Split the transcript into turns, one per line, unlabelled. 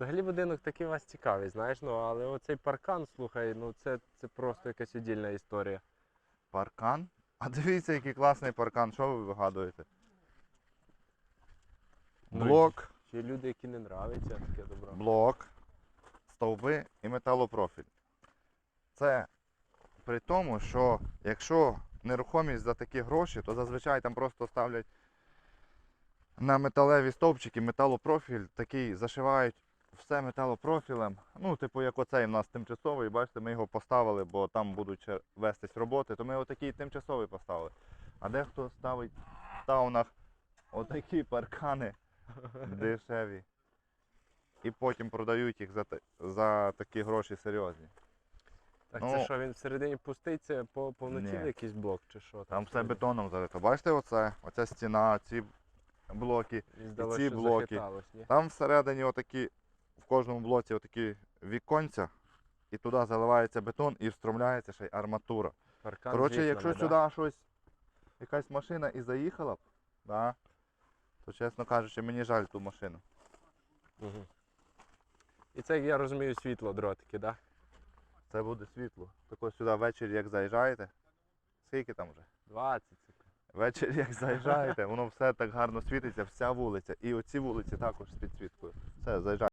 Взагалі будинок такий у вас цікавий, знаєш, ну але оцей паркан, слухай, ну це, це просто якась віддільна історія.
Паркан? А дивіться, який класний паркан, що ви вигадуєте?
Ну,
Блок,
Чи люди, які не нравиться, таке добро.
блок, стовби і металопрофіль. Це при тому, що якщо нерухомість за такі гроші, то зазвичай там просто ставлять на металеві стовпчики металопрофіль, такий зашивають все металопрофілем. Ну, типу, як оцей у нас тимчасовий, бачите, ми його поставили, бо там будуть вестись роботи, то ми отакий тимчасовий поставили. А дехто ставить в таунах отакі паркани дешеві. І потім продають їх за, за такі гроші серйозні.
Так
Ну,
це що, він всередині пуститься по повноцінний якийсь блок чи що?
Там все бетоном залито. Бачите оце? Оця стіна, ці блоки.
Мені здалося,
ці блоки.
ні?
Там всередині отакі, кожному блоці отакі віконця, і туди заливається бетон і встромляється ще й арматура.
Паркан
Коротше, якщо сюди щось, якась машина і заїхала б, да, то чесно кажучи, мені жаль ту машину.
Угу. І це, як я розумію, світло дротики, так? Да?
Це буде світло. Тако сюди ввечері, як заїжджаєте. Скільки там вже?
20 секунд.
Ввечері, як заїжджаєте, воно все так гарно світиться, вся вулиця. І оці вулиці також з підсвіткою. Все, заїжджайте.